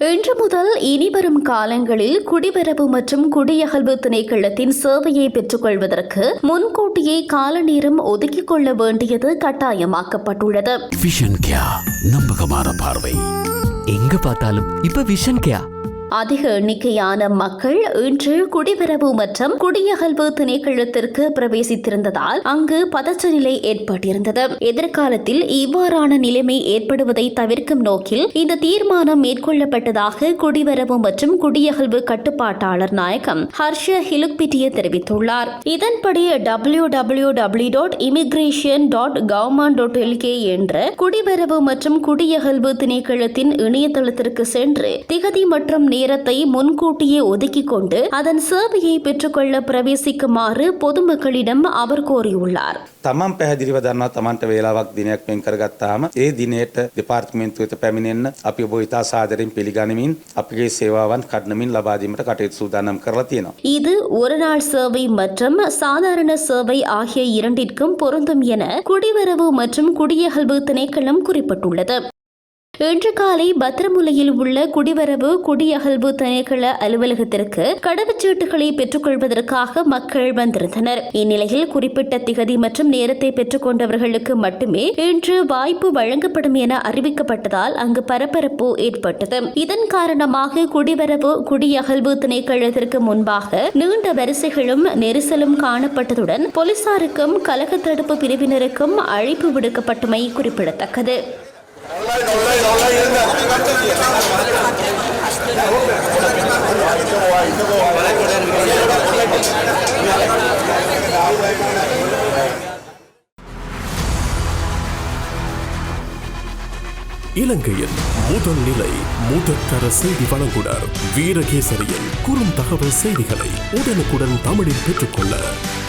இன்று முதல் இனிவரும் காலங்களில் குடிவரவு மற்றும் குடியகல்வு திணைக்களத்தின் சேவையை பெற்றுக்கொள்வதற்கு முன்கூட்டியே கால நேரம் ஒதுக்கிக் கொள்ள வேண்டியது கட்டாயமாக்கப்பட்டுள்ளது. விஷன் நம்பகமான பார்வை. எங்க பார்த்தாலும் இப்ப விஷன் கேயா அதிக எண்ணிக்கையான மக்கள் இன்று குடிவரவு மற்றும் குடியகல்வு திணைக்களத்திற்கு பிரவேசித்திருந்ததால் அங்கு பதற்ற நிலை ஏற்பட்டிருந்தது. எதிர்காலத்தில் இவ்வாறான நிலைமை ஏற்படுவதை தவிர்க்கும் நோக்கில் இந்த தீர்மானம் மேற்கொள்ளப்பட்டதாக குடிவரவு மற்றும் குடியகல்வு கட்டுப்பாட்டாளர் நாயகம் ஹர்ஷ ஹிலுக்பிட்டிய தெரிவித்துள்ளார். இதன்படி W W W dot immigration dot government dot L என்ற குடிவரவு மற்றும் குடியகல்வு திணைக்களத்தின் இணையதளத்திற்கு சென்று திகதி மற்றும் நேரத்தை முன்கூட்டியே ஒதுக்கிக் கொண்டு அதன் சேவையை பெற்றுக்கொள்ள பிரவேசிக்குமாறு பொதுமக்களிடம் அவர் கோரியுள்ளார் තමන් පැහැදිලිව දන්නවා තමන්ට වේලාවක් දිනයක් වෙන් කරගත්තාම ඒ දිනයට දෙපාර්තමේන්තු වෙත පැමිණෙන්න අපි ඔබ ඉතා සාදරයෙන් පිළිගනිමින් අපගේ සේවාවන් කඩනමින් ලබා දීමට කටයුතු සූදානම් කරලා තියෙනවා. இது ஒரு நாள் சேவை மற்றும் சாதாரண சேவை ஆகிய இரண்டிற்கும் பொருந்தும் என குடிவரவு மற்றும் குடியகல்வு திணைக்களம் குறிப்பிட்டுள்ளது இன்று காலை பத்திரமுலையில் உள்ள குடிவரவு குடியகல்வு திணைக்கள அலுவலகத்திற்கு கடவுச்சீட்டுகளை பெற்றுக்கொள்வதற்காக மக்கள் வந்திருந்தனர். இந்நிலையில் குறிப்பிட்ட திகதி மற்றும் நேரத்தை பெற்றுக்கொண்டவர்களுக்கு மட்டுமே இன்று வாய்ப்பு வழங்கப்படும் என அறிவிக்கப்பட்டதால் அங்கு பரபரப்பு ஏற்பட்டது. இதன் காரணமாக குடிவரவு குடியகல்வு திணைக்களத்திற்கு முன்பாக நீண்ட வரிசைகளும் நெரிசலும் காணப்பட்டதுடன் போலீசாருக்கும் கலக தடுப்பு பிரிவினருக்கும் அழைப்பு விடுக்கப்பட்டமை குறிப்பிடத்தக்கது. இலங்கையின் முதல் நிலை முதற்கர செய்தி வழங்குனர் வீரகேசரியின் குறுந்தகவல் செய்திகளை உடனுக்குடன் தமிழில் பெற்றுக்கொள்ள